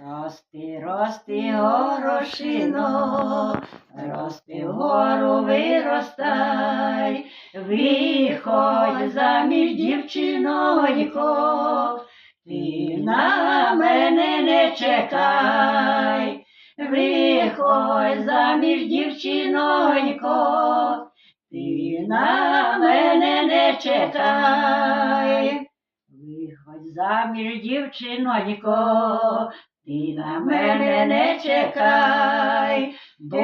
Рости, рости, горошино, рости вгору виростай, виходь заміж дівчинонько, ти на мене не чекай, виходь заміж дівчинонько, ти на мене не чекай. Заміж, дівчинонько, ти на мене не чекай, бо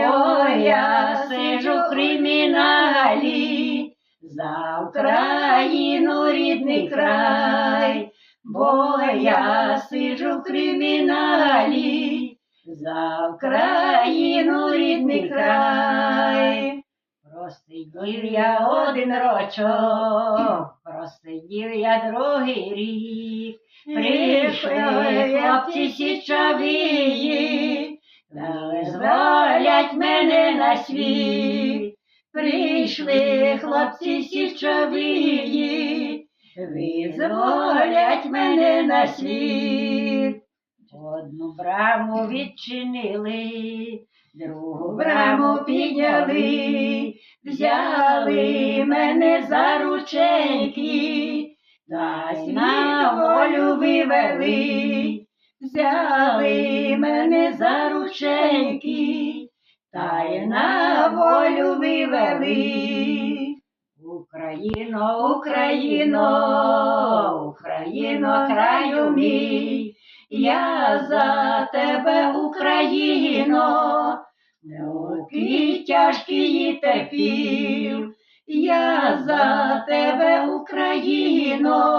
я сиджу в криміналі, за Україну рідний край, бо я сиджу в криміналі, за Україну рідний край. Просидів я один рочок, просидів я другий рік, прийшли хлопці січовії, визволять мене на світ. Прийшли хлопці січовії, визволять мене на світ. Одну браму відчинили, другу браму підняли, взяли мене за рученьки, й на волю вивели, взяли мене за рученьки, та й на волю вивели. Україно, Україно, Україно, краю мій, я за тебе, Україно, муки тяжкі терпів, я за тебе, Україно,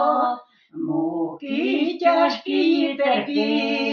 муки тяжкі терпів.